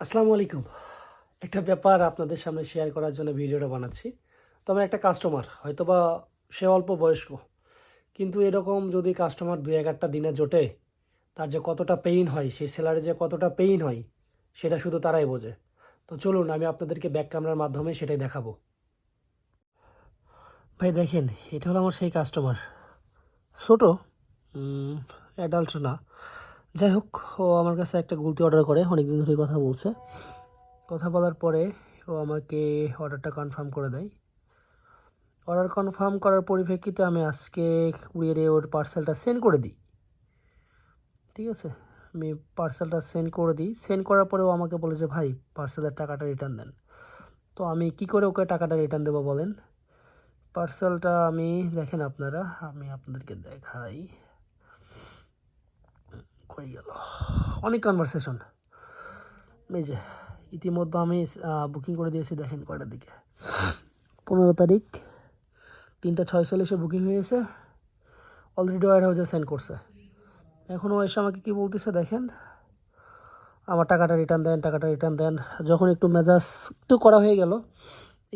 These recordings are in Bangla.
আসসালামু আলাইকুম। একটা ব্যাপার আপনাদের সামনে শেয়ার করার জন্য ভিডিওটা বানাচ্ছি। তো আমার একটা কাস্টমার হয়তোবা সে অল্প বয়স্ক, কিন্তু এরকম যদি কাস্টমার দুই এগারটা দিনে জোটে, তার যে কতটা পেইন হয়, সেই সেলারে যে কতটা পেইন হয়, সেটা শুধু তারাই বোঝে। তো চলুন, আমি আপনাদেরকে ব্যাক ক্যামেরার মাধ্যমে সেটাই দেখাবো। ভাই, দেখেন, এটা হলো আমার সেই কাস্টমার ছোটো? অ্যাডাল্ট না। যাই হোক ও আমার কাছে একটা গুলতি অর্ডার করে, অনেকদিন ধরে কথা বলছে। কথা বলার পরে ও আমাকে অর্ডারটা কনফার্ম করে দেয়। অর্ডার কনফার্ম করার পরিপ্রেক্ষিতে আমি আজকে কুরিয়ারে ওর পার্সেলটা সেন্ড করে দিই। ঠিক আছে? আমি পার্সেলটা সেন্ড করে দিই। সেন্ড করার পরে ও আমাকে বলে যে, ভাই পার্সেলের টাকাটা রিটার্ন দেন। তো আমি কি করে ওকে টাকাটা রিটার্ন দেবো বলেন? পার্সেলটা আমি, দেখেন আপনারা, আমি আপনাদেরকে দেখাই। কই গেল? অনেক কনভারসেশন এই যে, ইতিমধ্যে আমি বুকিং করে দিয়েছি, দেখেন কয়টার দিকে। পনেরো তারিখ, তিনটা ছয়চল্লিশে বুকিং হয়েছে। অলরেডি ওয়ার হাউসে সেন্ড করছে। এখন ও এসে আমাকে কী বলতেছে দেখেন? আমার টাকাটা রিটার্ন দেন, টাকাটা রিটার্ন দেন। যখন একটু মেজাজ একটু করা হয়ে গেল,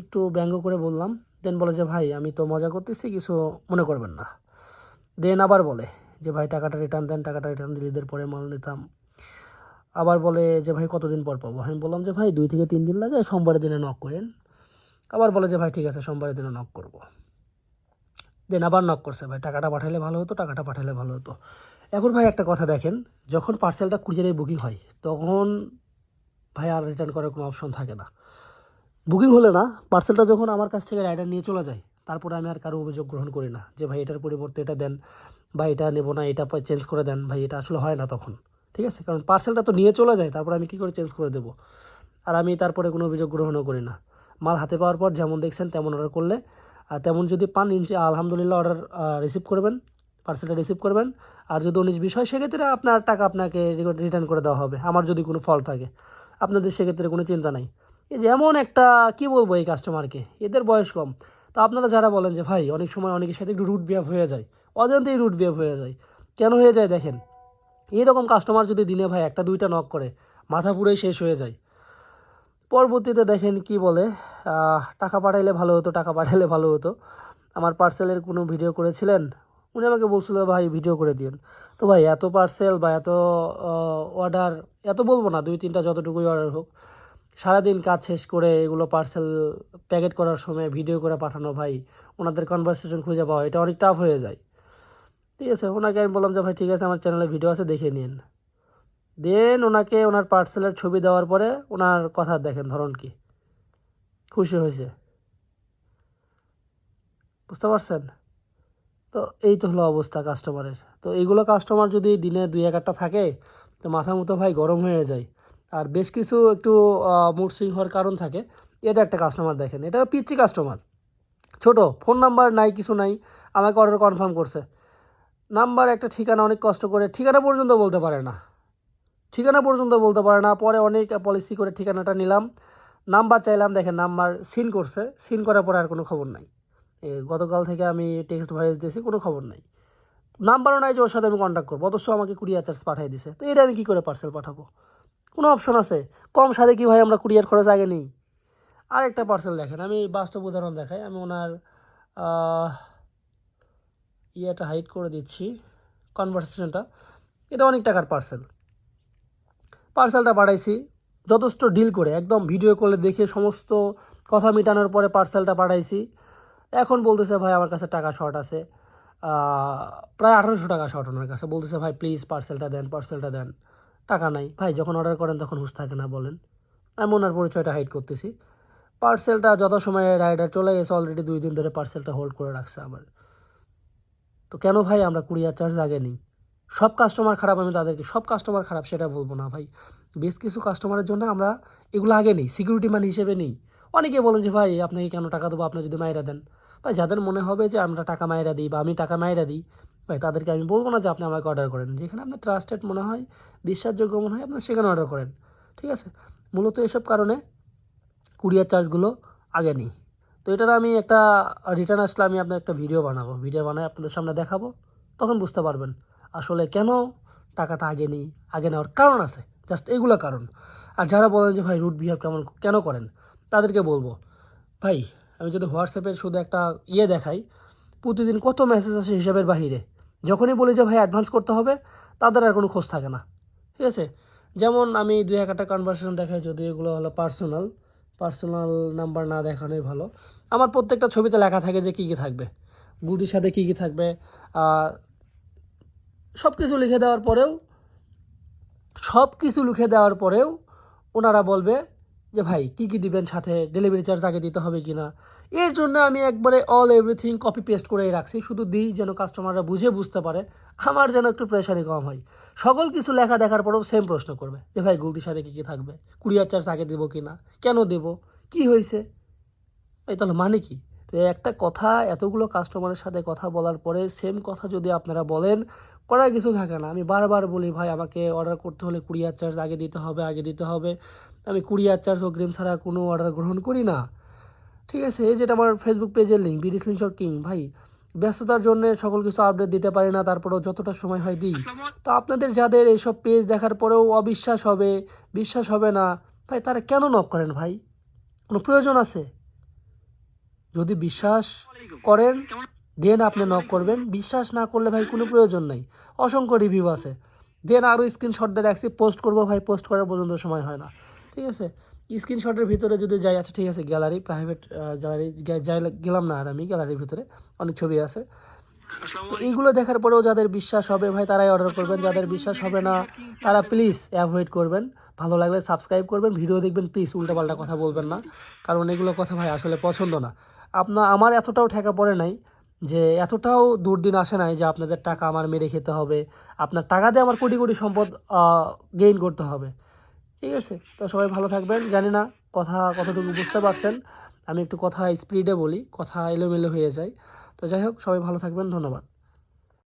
একটু ব্যঙ্গ করে বললাম। দেন বলে যে, ভাই, আমি তো মজা করতেছি, কিছু মনে করবেন না। দেন আবার বলে যে ভাই টাকাটা রিটার্ন দেন, টাকাটা রিটার্ন দিলে ঈদের পরে মাল নিতাম। আবার বলে যে, ভাই, কতদিন পর পাবো? আমি বললাম যে, ভাই, দুই থেকে তিন দিন লাগে, সোমবারের দিনে নক করেন। আবার বলে যে, ভাই, ঠিক আছে, সোমবারের দিনে নক করব। দেন আবার নক করছে, ভাই, টাকাটা পাঠালে ভালো হতো, টাকাটা পাঠালে ভালো হতো। এখন ভাই, একটা কথা দেখেন, যখন পার্সেলটা কুরিয়ারে বুকিং হয়, তখন ভাই, আর রিটার্ন করার কোনো অপশন থাকে না। বুকিং হলে না পার্সেলটা যখন আমার কাছ থেকে রাইডার নিয়ে চলে যায় তারপরে আমি আর কারও অভিযোগ গ্রহণ করি না যে, ভাই, এটার পরিবর্তে এটা দেন বা এটা নেব না, এটা চেঞ্জ করে দেন। ভাই, এটা আসলে হয় না তখন, ঠিক আছে? কারণ পার্সেলটা তো নিয়ে চলে যায়, তারপর আমি কী করে চেঞ্জ করে দেবো? আর আমি তারপরে কোনো অভিযোগ গ্রহণও করি না। মাল হাতে পাওয়ার পর যেমন দেখছেন তেমন অর্ডার করলে, আর তেমন যদি পান, ইনশা আলহামদুলিল্লাহ অর্ডার রিসিভ করবেন পার্সেলটা রিসিভ করবেন। আর যদি উনিশ বিষয় সেক্ষেত্রে আপনার টাকা আপনাকে রিটার্ন করে দেওয়া হবে। আমার যদি কোনো ফল থাকে, আপনাদের সেক্ষেত্রে কোনো চিন্তা নাই। এই যে এমন একটা, কি বলব এই কাস্টমারকে এদের বয়স কম। তো আপনারা যারা বলেন যে, ভাই, অনেক সময় অনেকের সাথে একটু রুট বিহেভ হয়ে যায়। অজান্তেই রুট বিহেভ হয়ে যায়। কেন হয়ে যায় দেখেন? এইরকম কাস্টমার যদি দিনে, ভাই, একটা, দুইটা নক করে, মাথা পুরোই শেষ হয়ে যায়। পরবর্তীতে দেখেন কি বলে টাকা পাঠাইলে ভালো হতো, টাকা পাঠাইলে ভালো হতো। আমার পার্সেলের কোনো ভিডিও করেছিলেন? উনি আমাকে বলছিল, ভাই ভিডিও করে দিন তো ভাই, এত পার্সেল বা এত অর্ডার এত বলব না, দুই, তিনটা যতটুকুই অর্ডার হোক সারাদিন কাজ শেষ করে এগুলো পার্সেল প্যাকেট করার সময় ভিডিও করে পাঠানো, ভাই, ওনাদের কনভারসেশন খুঁজে পাওয়া, এটা অনেক টাফ হয়ে যায়। ঠিক আছে, ওনাকে আমি বললাম যে, ভাই, ঠিক আছে, আমার চ্যানেলে ভিডিও আছে, দেখে নিন দেন ওনাকে ওনার পার্সেলের ছবি দেওয়ার পরে ওনার কথা দেখেন, ধরন কি, খুশি হয়েছে। বুঝতে পারছেন? তো এই তো হলো অবস্থা কাস্টমারের তো এইগুলো কাস্টমার যদি দিনে দুই এক একটা থাকে, তো মাথা মতো, ভাই, গরম হয়ে যায়। আর বেশ কিছু একটু মুড সুইং হওয়ার কারণ থাকে। এটা একটা কাস্টমার দেখেন, এটা পিচ্ছি কাস্টমার ছোট ফোন নাম্বার নাই, কিছু নাই, আমাকে অর্ডার কনফার্ম করছে। নাম্বার একটা ঠিকানা অনেক কষ্ট করে, ঠিকানা পর্যন্ত বলতে পারে না। ঠিকানা পর্যন্ত বলতে পারে না, পরে অনেক পলিসি করে ঠিকানাটা নিলাম। নাম্বার চাইলাম, দেখেন নাম্বার সিন করছে। সিন করার পরে আর কোনো খবর নাই। গতকাল থেকে আমি টেক্সট ভয়েস দিয়েছি, কোনো খবর নাই। নাম্বারও নাই যে ওর সাথে আমি কন্ট্যাক্ট করব, অথচ আমাকে কুরিয়ার চার্জ পাঠিয়ে দিছে। তো এটা আমি কী করে পার্সেল পাঠাবো? কোনো অপশন আছে? কম সাথে কি ভাই আমরা কুরিয়ার খরচ আগে নিই? আর একটা পার্সেল দেখেন, আমি বাস্তব উদাহরণ দেখাই। আমি ওনার ইয়েটা হাইড করে দিচ্ছি কনভারসেশনটা এটা অনেক টাকার পার্সেল পার্সেলটা পাঠাইছি, যথেষ্ট ডিল করে, একদম ভিডিও কলে দেখে সমস্ত কথা মেটানোর পরে পার্সেলটা পাঠাইছি। এখন বলতেছে, ভাই, আমার কাছে টাকা শর্ট আছে। প্রায় আঠারোশো টাকা শর্ট ওনার কাছে। বলতেছে, ভাই প্লিজ পার্সেলটা দেন পার্সেলটা দেন। টাকা নাই। ভাই, যখন অর্ডার করেন তখন হুঁশ থাকে না, বলেন। আমি ওনার পরিচয়টা হাইড করতেছি। পার্সেলটা যথাসময়ে রাইডার চলে গেছে অলরেডি দুই দিন ধরে পার্সেলটা হোল্ড করে রাখছে আবার তো কেন ভাই আমরা কুরিয়ার চার্জ আগে নিই? সব কাস্টমার খারাপ, আমি তাদেরকে, সব কাস্টমার খারাপ, সেটা বলব না ভাই। বেশ কিছু কাস্টমারের জন্য আমরা এগুলো আগে নিই সিকিউরিটি মান হিসেবে নিই। অনেকে বলেন যে, ভাই, আপনাকে কেন টাকা দেবো? আপনি যদি মায়েরা দেন। ভাই, যাদের মনে হবে যে, আমরা টাকা মায়েরা দিই বা আমি টাকা মায়েরা দিই ভাই, তাদেরকে আমি বলব না যে আপনি আমাকে অর্ডার করেন। যেখানে আপনার ট্রাস্টেড মনে হয়, বিশ্বাসযোগ্য মনে হয় আপনার সেখানে অর্ডার করেন। ঠিক আছে? মূলত এসব কারণে কুরিয়ার চার্জগুলো আগে নিই। তো এটার আমি একটা রিটার্ন আসলে আমি আপনার একটা ভিডিও বানাবো। ভিডিও বানাই আপনাদের সামনে দেখাবো, তখন বুঝতে পারবেন আসলে কেন টাকাটা আগে নিই, আগে নেওয়ার কারণ আছে। জাস্ট এগুলো কারণ। আর যারা বলেন যে, ভাই রুট বিহেভ কেমন, কেন করেন? তাদেরকে বলব, ভাই, আমি যদি হোয়াটসঅ্যাপের শুধু একটা ইয়ে দেখাই, প্রতিদিন কত মেসেজ আসে হিসাবের বাহিরে? যখনই বলি যে, ভাই অ্যাডভান্স করতে হবে, তাদের আর কোনো খোঁজ থাকে না। ঠিক আছে? যেমন আমি দুই একটা কনভারসেশন দেখাই, যদি এগুলো হলো পার্সোনাল পার্সোনাল নাম্বার না দেখানোই ভালো। আমার প্রত্যেকটা ছবিতে লেখা থাকে যে, কী কী থাকবে। গুলতির সাথে কী কী থাকবে সব কিছু লিখে দেওয়ার পরেও সব কিছু লিখে দেওয়ার পরেও ওনারা বলবে যে, ভাই, কী কী দিবেন সাথে? ডেলিভারি চার্জ আগে দিতে হবে কি না এর জন্য আমি একবারে অল এভরিথিং কপি পেস্ট করে রাখছি, শুধু দিই যেন কাস্টমাররা বুঝে বুঝতে পারে, আমার যেন একটু প্রেশারই কম হয়। সকল কিছু লেখা দেখার পরেও সেম প্রশ্ন করবে, যে ভাই গুলতি সাথে কী কী থাকবে, কুরিয়ার চার্জ আগে দেবো কি না, কেন দেবো, কি হয়েছে? এই তাহলে মানে কি? তো একটা কথা, এতগুলো কাস্টমারের সাথে কথা বলার পরে সেম কথা যদি আপনারা বলেন, করার কিছু থাকে না। আমি বারবার বলি, ভাই, আমাকে অর্ডার করতে হলে কুরিয়ার চার্জ আগে দিতে হবে, আগে দিতে হবে। আমি কুরিয়ার চার্জ অগ্রিম ছাড়া কোনো অর্ডার গ্রহণ করি না। ঠিক আছে, এই যেটা আমার ফেসবুক পেজের লিঙ্ক বিডি স্লিংশট কিং ভাই। ব্যস্ততার জন্য সকল কিছু আপডেট দিতে পারি না, তারপরেও যতটা সময় হয় দিই। তো আপনাদের যাদের এইসব পেজ দেখার পরেও অবিশ্বাস হবে, বিশ্বাস হবে না, ভাই, তারা কেন নক করেন ভাই? কোনো প্রয়োজন আছে? যদি বিশ্বাস করেন, দেন আপনি নক করবেন। বিশ্বাস না করলে ভাই কোনো প্রয়োজন নেই। অসংখ্য রিভিউ আছে। দেন আরও স্ক্রিনশট দিয়ে রাখছি পোস্ট করব ভাই পোস্ট করার পর্যন্ত সময় হয় না। ঠিক আছে? স্ক্রিনশটের ভিতরে যদি যাই আচ্ছা ঠিক আছে গ্যালারি প্রাইভেট গ্যালারি যাই গেলাম না আর আমি গ্যালারির ভিতরে অনেক ছবি আছে। তো এইগুলো দেখার পরেও যাদের বিশ্বাস হবে ভাই তারাই অর্ডার করবেন যাদের বিশ্বাস হবে না তারা প্লিজ অ্যাভয়েড করবেন। ভালো লাগলে সাবস্ক্রাইব করবেন ভিডিও দেখবেন প্লিজ উল্টাপাল্টা কথা বলবেন না কারণ এগুলো কথা ভাই আসলে পছন্দ না। আপনার আমার এতটাও ঠেকা পড়ে নাই যে এতটাও দুর্দিন আসে নাই যে আপনাদের টাকা আমার মেরে খেতে হবে আপনার টাকা দিয়ে আমার কোটি কোটি সম্পদ গেইন করতে হবে। ঠিক আছে? তো সবাই ভালো থাকবেন। জানি না কথা কতটুকু বুঝতে পারছেন। আমি একটু কথা স্পিডে বলি, কথা এলোমেলো হয়ে যায়। তো যাই হোক, সবাই ভালো থাকবেন। ধন্যবাদ।